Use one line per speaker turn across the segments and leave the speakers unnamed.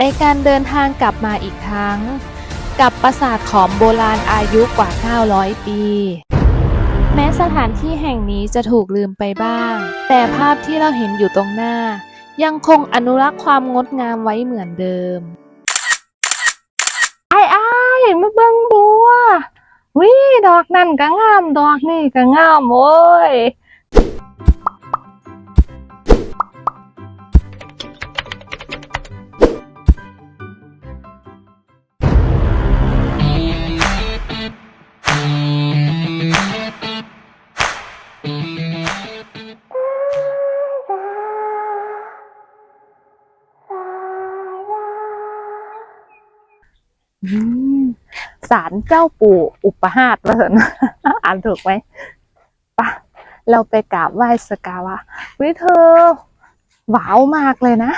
ในการเดินทางกลับมาอีกครั้ง กับปราสาทขอมโบราณอายุกว่า 900 ปี แม้สถานที่แห่งนี้จะถูกลืมไปบ้าง แต่ภาพที่เราเห็นอยู่ตรงหน้า ยังคงอนุรักษ์ความงดงามไว้เหมือนเดิม
ไอ้ไอ้มาเบิ่งบัววิดอกนั่นก็งาม ดอกนี่ก็งามโว้ย สารเจ้าปู่อุปหาตว่าสันอ่านถูกไหมปะเราไปกราบไหว้สกาวะวิเธอว้าวมากเลยนะ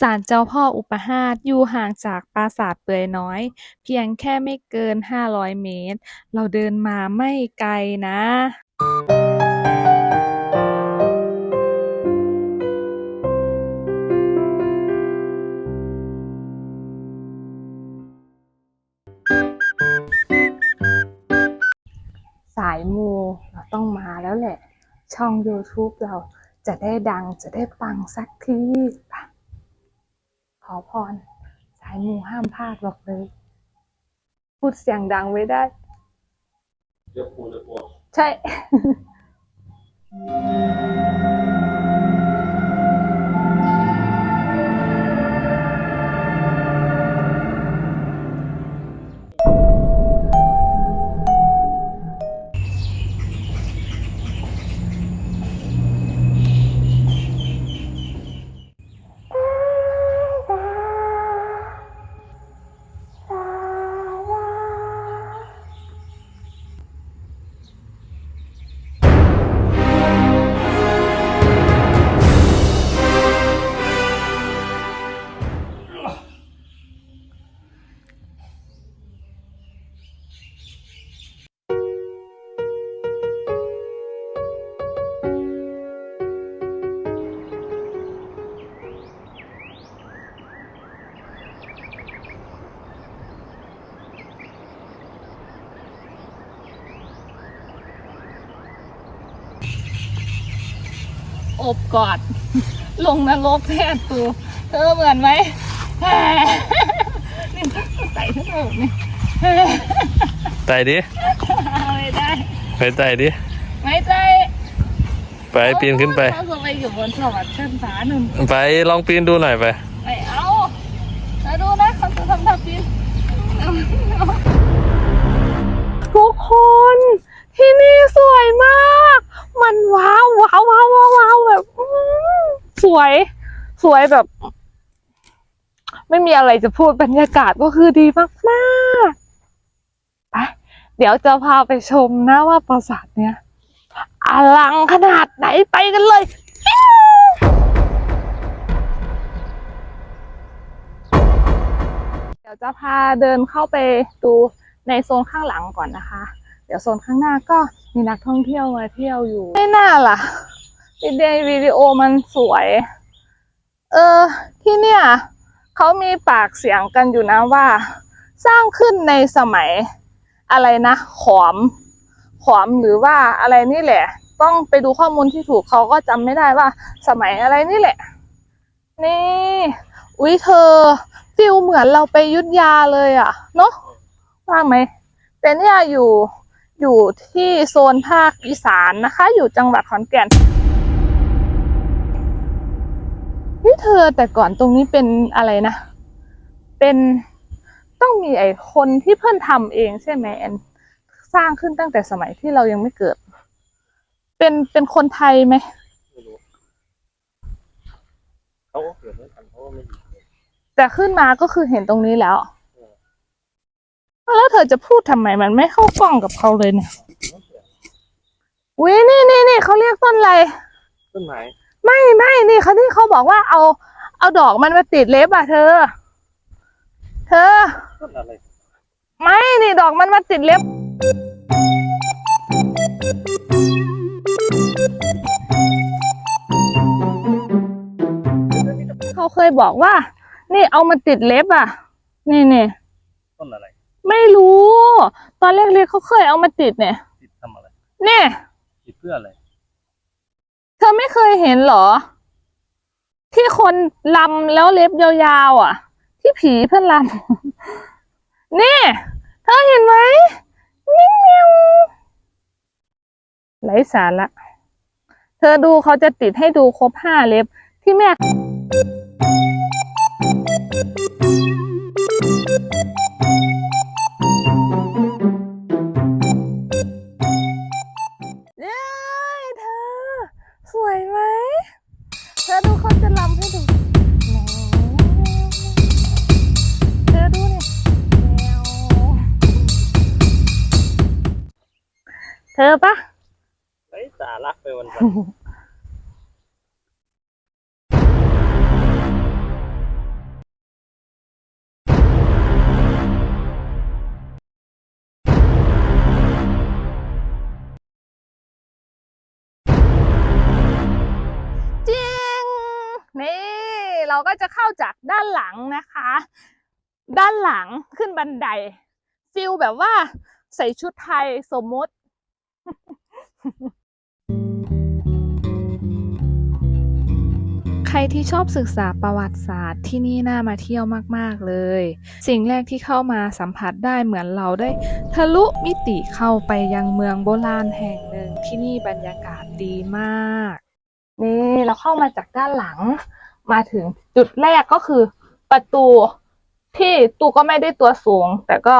ศาลเจ้าพ่ออุปหาตอยู่ห่างจากปราสาทเปื่อยน้อย เพียงแค่ไม่เกิน500เมตร เราเดินมาไม่ไกลนะ
สายมูเราต้องมาแล้วแหละ ช่อง YouTube เราจะได้ดังจะได้ปังสักที ขอพร สายมูห้ามพลาดบอกเลย พูดเสียงดังไว้ได้
Yo pude por
ใช่ อบกอด ลงนรกแทนตูเธอเหมือนไหมนี่ใส่ทั้งหมดนี่
ไต่ดิ
ไม่ได้
ไปไต่ดิ
ไม่ใจ
ไปปีนขึ้นไป
เขาจะไปอยู่บนสวรรค์ชั้นฟ้าหนึ่ง
ไปลองปีนดูหน่อยไป
ไม่เอาแล้วดูนะเขาจะทำท่าปีนทุกคนที่นี่สวยมาก มันว้าวว้าวว้าวว้าววาวแบบสวย สวยแบบ ไม่มีอะไรจะพูดบรรยากาศก็คือดีมากๆไปเดี๋ยวจะพาไปชมนะว่าปราสาทเนี้ยอลังขนาดไหนไปกันเลยเดี๋ยวจะพาเดินเข้าไปดูในโซนข้างหลังก่อนนะคะ เดี๋ยวโซนข้างหน้าก็มีนักท่องเที่ยวมาเที่ยวอยู่ ไม่น่าล่ะวิดีวิดีโอมันสวย เออ ที่เนี่ยเขามีปากเสียงกันอยู่นะว่า สร้างขึ้นในสมัยอะไรนะ ขอม ขอมหรือว่าอะไรนี่แหละ ต้องไปดูข้อมูลที่ถูกเขาก็จำไม่ได้ว่า สมัยอะไรนี่แหละ นี่ อุ้ยเธอฟิลเหมือนเราไปยุทธยาเลยอะเนาะว่าไหมแต่เนี่ยอยู่ อยู่ที่โซนภาคอีสานนะคะ อยู่จังหวัดขอนแก่นนี่เธอแต่ก่อนตรงนี้เป็นอะไรนะ เป็นต้องมีไอ้คนที่เพิ่นทำเองใช่ไหมแอนสร้างขึ้นตั้งแต่สมัยที่เรายังไม่เกิด เป็นเป็นคนไทยไหม
ไม่รู้เขาก็เกิดไม่ทันเขาก็ไม่อยู่
แต่ขึ้นมาก็คือเห็นตรงนี้แล้ว แล้วเธอจะพูดทำไมมันไม่เข้ากล้องกับเขาเลยเนี่ยวินี่นี่นี่เขาเรียกต้นอะไร
ต้นไม้
ไม่ไม่นี่เขาที่เขาบอกว่าเอา เอาดอกมันมาติดเล็บอะเธอ เธอ
ต้นอะไร
นี่ดอกมันมาติดเล็บเขาเคยบอกว่า นี่เอามาติดเล็บอะ นี่นี่
ต้นอะไร
ไม่รู้ ตอนเล็กๆเขาเคยเอามาติดเนี่ย
ติดทำอะไร
เนี่ย
ติดเพื่ออะไร
เธอไม่เคยเห็นเหรอ ที่คนลำแล้วเล็บยาวๆอะ ที่ผีเพื่อนลำ นี่ เธอเห็นไหมนิ่งเงียวไร้สาระเธอดูเขาจะติดให้ดูครบห้าเล็บที่แม่ จ
ริ
ง นี่ เราก็จะเข้าจากด้านหลังนะคะ ด้านหลังขึ้นบันไดฟิลแบบว่าใส่ชุดไทยสมมติ
รที่ชอบศึกษาประวัติศาสตร์ที่นี่น่ามาเที่ยวมาก ๆ เลย สิ่งแรกที่เข้ามาสัมผัสได้เหมือนเราได้ ทะลุมิติเข้าไปยังเมืองโบราณแห่งหนึ่งที่นี่บรรยากาศดีมาก
นี่เราเข้ามาจากด้านหลัง มาถึงจุดแรกก็คือ ประตูที่ตูก็ไม่ได้ตัวสูง แต่ก็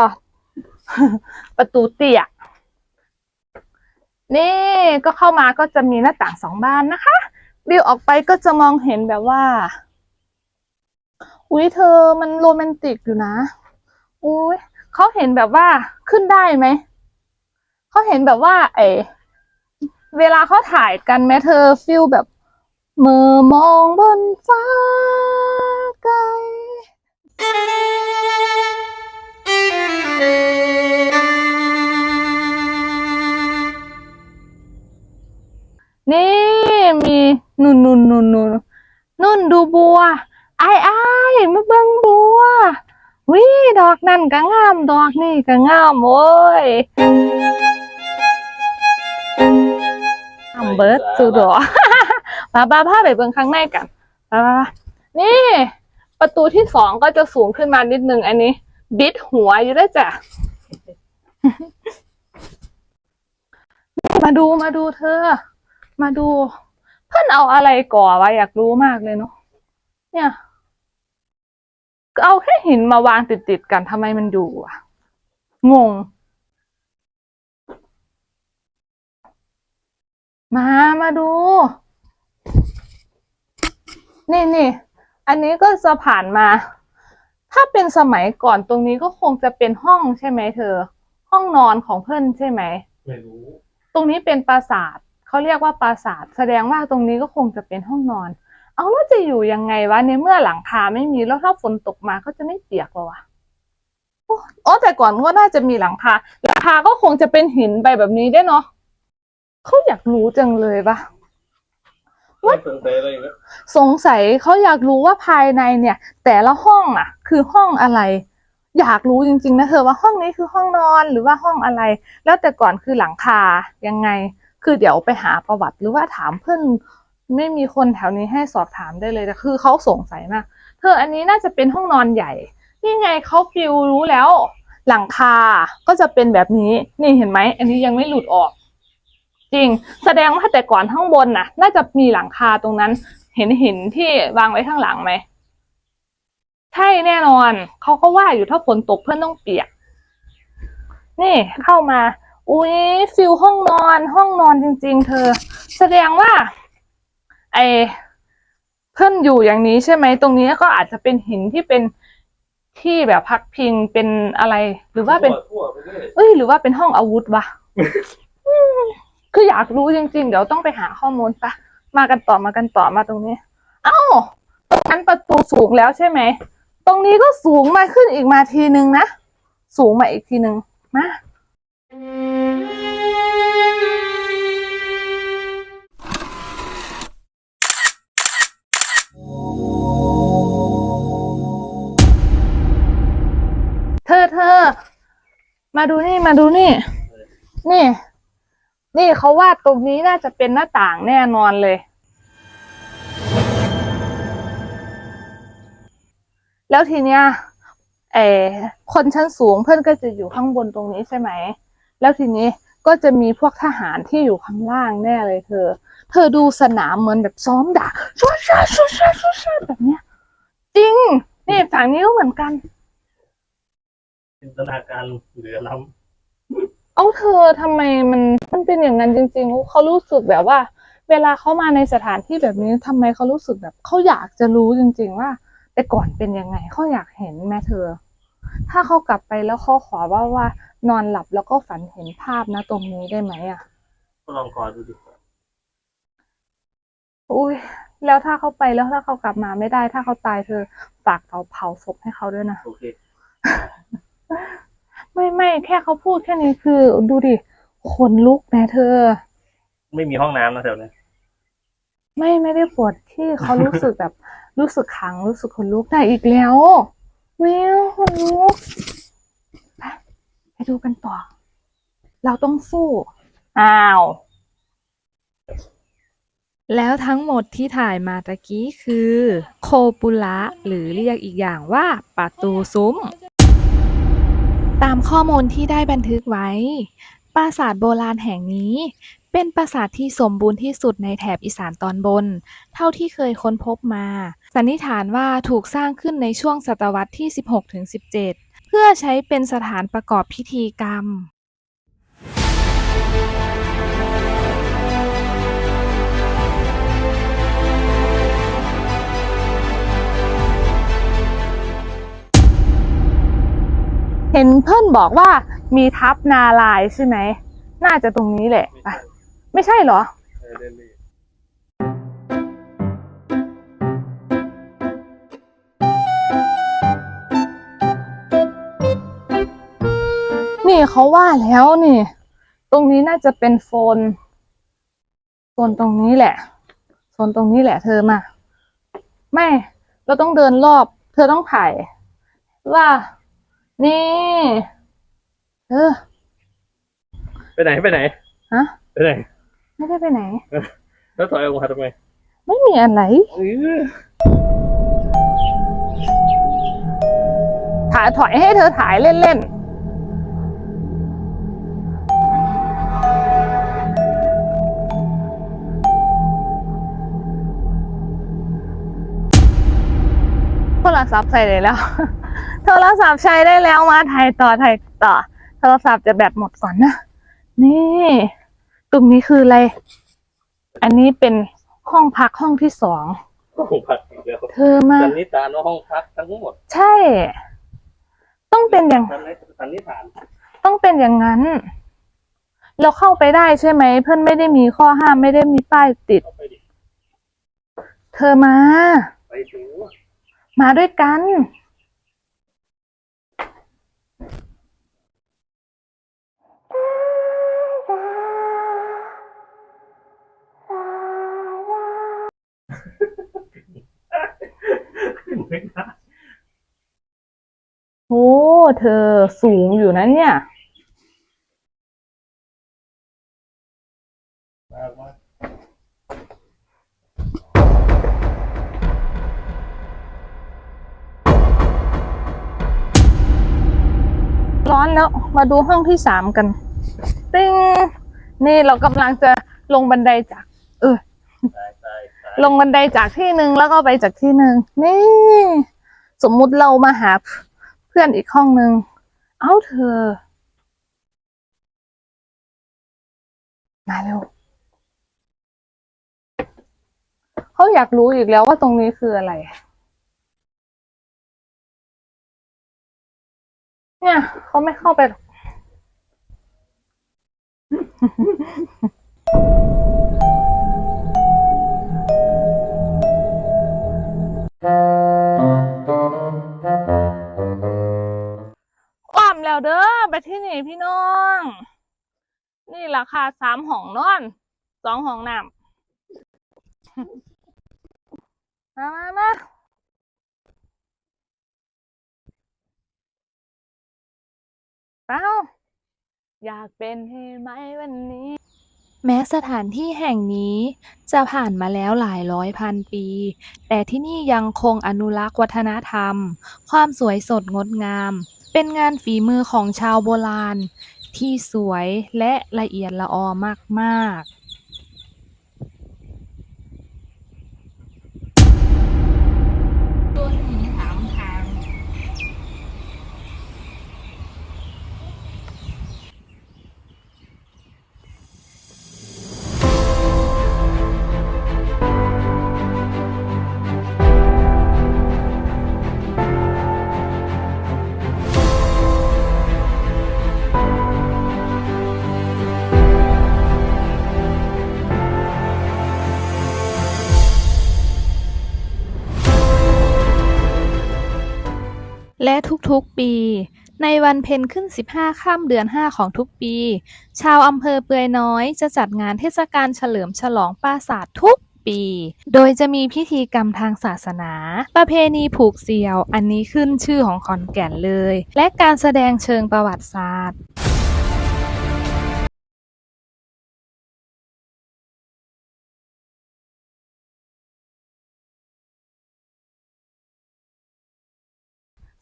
ประตูเตี้ยนี่ก็เข้ามาก็จะมีหน้าต่างสองบานนะคะ วิวออกไปก็จะมองเห็นแบบว่า อุ้ยเธอมันโรแมนติกอยู่นะ อุ้ยเขาเห็นแบบว่าขึ้นได้ไหม เขาเห็นแบบว่า เอเวลาเขาถ่ายกันแม้เธอฟิลแบบเมื่อมองบนฟ้าไกล นุ่นนุ่นนุ่นนุ่นนุ่นดูบัวไอ้ไอ้มาเบิ่งบัววิดอกนั่นก็งามดอกนี่ก็งามโว้ยทำเบิร์ดสุดหรอมาบ้าผ้าไปเบิ่งข้างในกันมาบ้านี่ ประตูที่สองก็จะสูงขึ้นมานิดนึงอันนี้ บิดหัวอยู่ด้วยจ้ะมาดูมาดูเธอ มาดู เพื่อนเอาอะไรก่อวะอยากรู้มากเลยเนาะเนี่ยก็เอาแค่หินมาวางติดๆกันทำไมมันอยู่อะงง มามาดู นี่นี่อันนี้ก็จะผ่านมา ถ้าเป็นสมัยก่อนตรงนี้ก็คงจะเป็นห้องใช่ไหมเธอ ห้องนอนของเพื่อนใช่ไหม
ไม่รู้
ตรงนี้เป็นปราสาท เขาเรียกว่าปราสาท แสดงว่าตรงนี้ก็คงจะเป็นห้องนอน เอาแล้วจะอยู่ยังไงวะในเมื่อหลังคาไม่มีแล้วถ้าฝนตกมาก็จะไม่เปียกเหรอวะโอ้อ๋อแต่ก่อนก็น่าจะมีหลังคาหลังคาก็คงจะเป็นหินไปแบบนี้ได้เนาะเขาอยากรู้จังเลยปะ
ไม่สนใจอะไรอีกแล้ว
สงสัยเขาอยากรู้ว่าภายในเนี่ย แต่ละห้องอะ คือห้องอะไร อยากรู้จริง ๆ นะเธอว่าห้องนี้คือห้องนอนหรือว่าห้องอะไร แล้วแต่ก่อนคือหลังคายังไง คือเดี๋ยวไปหาประวัติหรือว่าถามเพื่อนไม่มีคนแถวนี้ให้สอบถามได้เลยแต่คือเขาสงสัยมากเธออันนี้น่าจะเป็นห้องนอนใหญ่ นี่ไงเขาฟิวรู้แล้ว หลังคาก็จะเป็นแบบนี้ นี่เห็นไหมอันนี้ยังไม่หลุดออก จริง แสดงว่าแต่ก่อนข้างบนน่ะ น่าจะมีหลังคาตรงนั้น เห็นหินที่วางไว้ข้างหลังไหมใช่แน่นอนเขาก็ว่าอยู่ถ้าฝนตกเพื่อนต้องเปียก นี่เข้ามา อุ้ยฟิลห้องนอนห้องนอนจริง ๆ เธอ แสดงว่า ไอเพื่อนอยู่อย่างนี้ใช่ไหมตรงนี้ก็อาจจะเป็นหินที่เป็นที่แบบพักพิงเป็นอะไร หรือว่าเป็น
ทั่วไปเรื่อย
เอ้ยหรือว่าเป็นห้องอาวุธวะ อืมคืออยากรู้จริง ๆ เดี๋ยวต้องไปหาข้อมูลปะมากันต่อมากันต่อมาตรงนี้ เอ้าตรงนั้นประตูสูงแล้วใช่ไหม ตรงนี้ก็สูงมาขึ้นอีกมาทีนึงนะ สูงมาอีกทีนึง มา เธอเธอ มาดูนี่มาดูนี่ นี่ นี่เขาวาดตรงนี้น่าจะเป็นหน้าต่างแน่นอนเลย แล้วทีเนี้ยเออคนชั้นสูงเพื่อนก็จะอยู่ข้างบนตรงนี้ใช่ไหม แล้วทีนี้ก็จะมีพวกทหารที่อยู่ข้างล่างแน่เลยเธอ เธอดูสนามเหมือนแบบซ้อมด่าชูชาชูชาชูชาแบบเนี้ย จริง นี่ฝั่งนี้ก็เหมือนกัน
จินตนาการเหลือล้
เอาเธอทำไมมันมันเป็นอย่างนั้นจริงๆเขารู้สึกแบบว่า เวลาเขามาในสถานที่แบบนี้ทำไมเขารู้สึกแบบเขาอยากจะรู้จริง ๆ ว่า แต่ก่อนเป็นยังไงเขาอยากเห็นแม่เธอ ถ้าเขากลับไปแล้วเขาขอว่าว่า นอนหลับแล้วก็ฝันเห็นภาพนะตรงนี้ได้ไหมอะำ
ก็ลองกอดดูดิ
อุ้ยแล้วถ้าเขาไปแล้วถ้าเขากลับมาไม่ได้ ถ้าเขาตายเธอฝากเผาเผาศพให้เขาด้วยนะ
โอเค
ไม่ไม่แค่เขาพูดแค่นี้คือ ดูดิขนลุกนะเธอ
ไม่มีห้องน้ำนะแถวนี้
ไม่ไม่ได้ปวดที่เขารู้สึกแบบ รู้สึกขังรู้สึกขนลุกได้อีกแล้วเวิวขนลุกไป ไปดูกันต่อ เราต้องสู้ อ้าว
แล้วทั้งหมดที่ถ่ายมาตะกี้คือ โคปุระหรือเรียกอีกอย่างว่าประตูซุ้ม ตามข้อมูลที่ได้บันทึกไว้ ปราสาทโบราณแห่งนี้ เป็นปราสาทที่สมบูรณ์ที่สุดในแถบอีสานตอนบน เท่าที่เคยค้นพบมา สันนิษฐานว่าถูกสร้างขึ้นในช่วงศตวรรษที่ 16-17 เพื่อใช้เป็นสถานประกอบพิธีกรรม
เห็นเพื่อนบอกว่ามีทับนาลายใช่ไหม น่าจะตรงนี้แหละไปไม่ใช่เหรอ
เออเล่นเล
เขาว่าแล้วนี่ ตรงนี้น่าจะเป็นโซนโซนตรงนี้แหละโซนตรงนี้แหละเธอมา ไม่ เราต้องเดินรอบ เธอต้องถ่าย ว่า นี่เออ
ไปไหนไปไหน
ฮะ
ไปไหน
ไม่ได้ไปไหน
แล้วถอยออกมาทำไม
ไม่มีอะไร
เออ
ถ่ายถอยให้เธอถ่ายเล่นๆ รศัพท์ใส่ได้แล้ว โทรศัพท์ใช้ได้แล้วมาถ่ายต่อถ่ายต่อ โทรศัพท์จะแบตหมดก่อนนะ นี่ ตรงนี้คืออะไร อันนี้เป็นห้องพักห้องที่สอง
ห้องพักอีกแล้ว
เธอมา
สันนิษฐานว่าห้องพักทั้งหมด
ใช่ ต้องเป็นอย่าง
สันนิษฐาน
ต้องเป็นอย่างนั้น เราเข้าไปได้ใช่ไหม เพื่อนไม่ได้มีข้อห้ามไม่ได้มีป้ายติด
เข้าไปดิ
เธอมา
ไปดู
มาด้วยกัน
ขึ้นไม่ได้
โอ้ เธอสูงอยู่นะเนี่ย แล้วมาดูห้องที่สามกันติ้งนี่เรากำลังจะลงบันไดจาก เออ
ตายตายตาย
ลงบันไดจากที่หนึ่งแล้วก็ไปจากที่หนึ่งนี่ สมมุติเรามาหาเพื่อนอีกห้องหนึ่งเอ้าเธอ มาเร็วเขาอยากรู้อีกแล้วว่าตรงนี้คืออะไร เนี่ยเขาไม่เข้าไปหรอกอ้อมแล้วเด้อไปที่นี่พี่น้อง นี่ราคาสามห้องนอนสองห้องน้ำ มามามาเอ้า อยากเป็นให้ไหมวันนี้
แม้สถานที่แห่งนี้ จะผ่านมาแล้วหลายร้อยพันปี แต่ที่นี่ยังคงอนุรักษ์วัฒนธรรม ความสวยสดงดงาม เป็นงานฝีมือของชาวโบราณ ที่สวยและละเอียดละออมาก ๆ ทุกๆปี ในวันเพ็ญขึ้น 15ค่ำเดือน 5 ของทุกปี ชาวอำเภอเปือยน้อยจะจัดงานเทศกาลเฉลิมฉลองปราสาททุกปี โดยจะมีพิธีกรรมทางศาสนา ประเพณีผูกเสี่ยว อันนี้ขึ้นชื่อของขอนแก่นเลย และการแสดงเชิงประวัติศาสตร์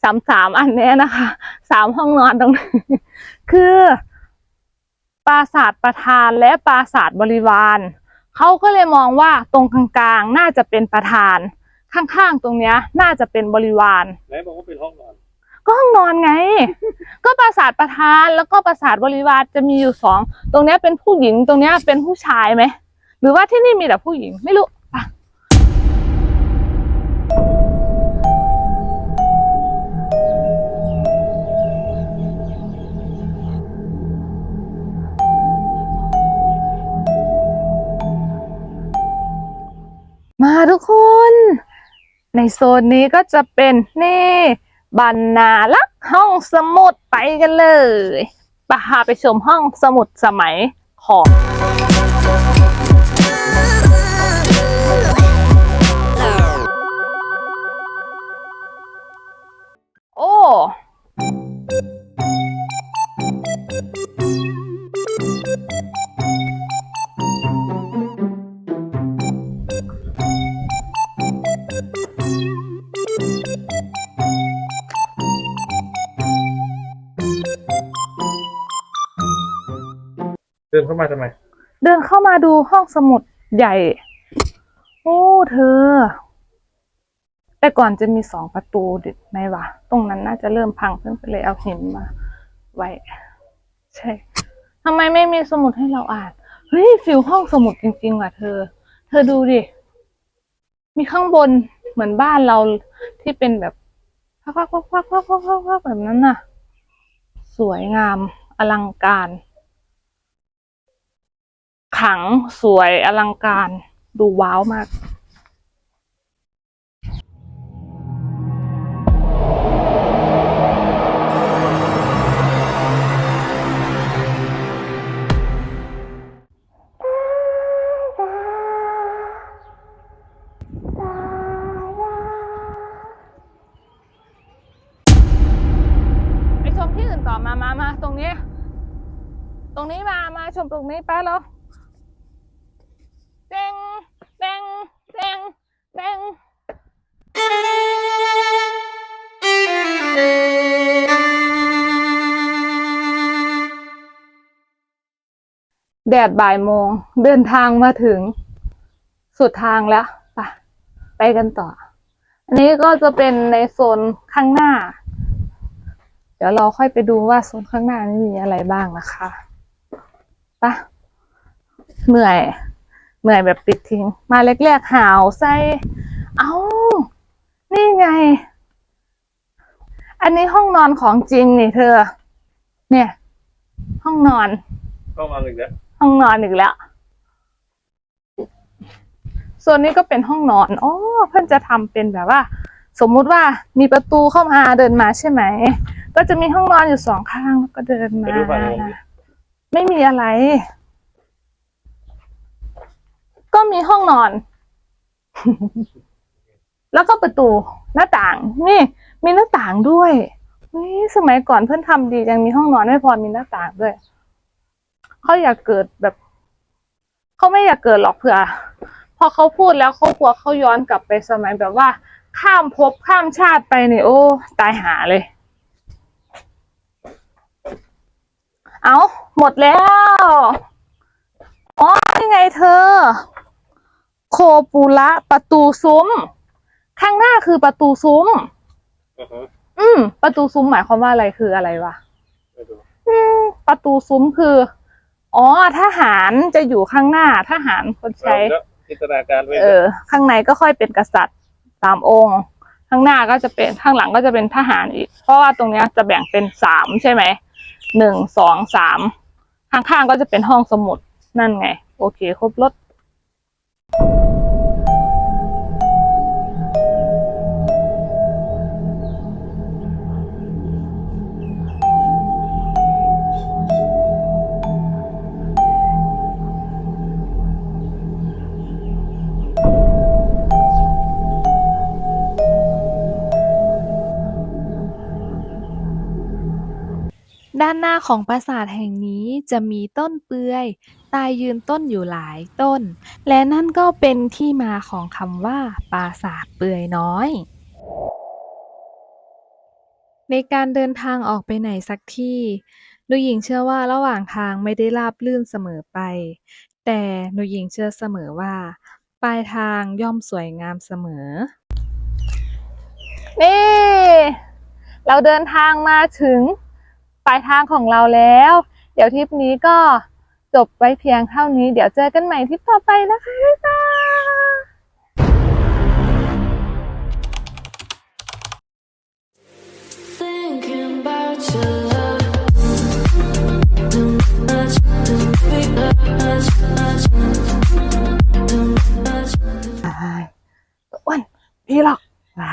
า
มสามอันเนี้ยนะคะสามห้องนอนตรงนี้คือปราสาทประธานและปราสาทบริวารเขาก็เลยมองว่าตรงกลางๆน่าจะเป็นประธาน ข้างๆตรงเนี้ย น่าจะเป็นบริวาร
ไหนบอกว่าเป็นห้องนอน
ก็ห้องนอนไง ก็ปราสาทประธานแล้วก็ปราสาทบริวารจะมีอยู่สองตรงเนี้ยเป็นผู้หญิงตรงเนี้ยเป็นผู้ชายไหมหรือว่าที่นี่มีแต่ผู้หญิงไม่รู้ มาทุกคน ในโซนนี้ก็จะเป็นนี่บรรณาลักษ์ห้องสมุดไปกันเลยปะพาไปชมห้องสมุดสมัยของ
เข้ามาทำไม
เดินเข้ามาดูห้องสมุดใหญ่ โอ้เธอ แต่ก่อนจะมีสองประตูดิไหมวะ ตรงนั้นน่าจะเริ่มพังเพิ่งไปเลยเอาหินมา ไว้ ใช่ทำไมไม่มีสมุดให้เราอ่าน เฮ้ยฟิลห้องสมุดจริงๆว่ะเธอ เธอดูดิ มีข้างบนเหมือนบ้านเราที่เป็นแบบพักๆๆๆๆๆแบบนั้นน่ะ สวยงามอลังการ ขังสวยอลังการดูว้าวมาก ไปชมที่อื่นต่อมามามาตรงนี้ ตรงนี้มา มาชมตรงนี้แป๊บแล้วเด้งเด้งเด้ง เด้งแดดบ่ายโมง เดินทางมาถึงสุดทางแล้วไปไปกันต่อ อันนี้ก็จะเป็นในโซนข้างหน้า เดี๋ยวเราค่อยไปดูว่าโซนข้างหน้านี่มีอะไรบ้างนะคะปะเหนื่อย เหนื่อยแบบปิดทิ้ง มาแรกๆหาวใส่เอา้า นี่ไง อันนี้ห้องนอนของจริงนี่เธอ เนี่ย ห้องนอน
เข้ามาอีกแล้ว
ห้องนอนอีกแล้วส่วนนี้ก็เป็นห้องนอนอ๋อเพื่อนจะทำเป็นแบบว่า สมมุติว่ามีประตูเข้ามาเดินมาใช่ไหม ก็จะมีห้องนอนอยู่สองข้างแล้วก็เดิน
ไป
มา
ดูฝั่งนู้นดิ
ไม่มีอะไร ก็มีห้องนอน แล้วก็ประตูหน้าต่าง นี่ มีหน้าต่างด้วยนี่สมัยก่อนเพื่อนทำดียังมีห้องนอนไม่พอมีหน้าต่างด้วยเขาอยากเกิดแบบเขาไม่อยากเกิดหรอกเผื่อพอเขาพูดแล้วเขากลัวเขาย้อนกลับไปสมัยแบบว่า ข้ามภพข้ามชาติไปเนี่ยโอ้ ตายหาเลย เอาหมดแล้วอ๋อนี่ไงเธอ โคปูระประตูซุ้ม ข้างหน้าคือประตูซุ้ม
อือฮึ
อืม ประตูซุ้มหมายความว่าอะไรคืออะไรวะ
ไปดู
อืม ประตูซุ้มคือ อ๋อทหารจะอยู่ข้างหน้าทหารคนใช้
แล้วจินตนาการไว้
เออ ข้างในก็ค่อยเป็นกษัตริย์ตามองค์ ข้างหน้าก็จะเป็นข้างหลังก็จะเป็นทหารอีก เพราะว่าตรงเนี้ยจะแบ่งเป็นสามใช่ไหมหนึ่งสองสามข้างๆก็จะเป็นห้องสมุดนั่นไง โอเค ครบรถ
ด้านหน้าของปราสาทแห่งนี้จะมีต้นเปือย ตายยืนต้นอยู่หลายต้น และนั่นก็เป็นที่มาของคำว่าปราสาทเปื่อยน้อย ในการเดินทางออกไปไหนสักที่หนูหญิงเชื่อว่าระหว่างทางไม่ได้ราบรื่นเสมอไป แต่หนูหญิงเชื่อเสมอว่า ปลายทางย่อมสวยงามเสมอ
นี่ เราเดินทางมาถึงปลายทางของเราแล้ว เดี๋ยวทริปนี้ก็ จบไว้เพียงเท่านี้เดี๋ยวเจอกันใหม่ทริปต่อไปนะคะบ๊ายบาย
Thinking about your love. Too much, too much, much, too much.
อ้วนพี่หรอกว้า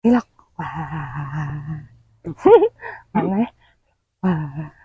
พี่หรอกว้าเห็นไหม 哎哎。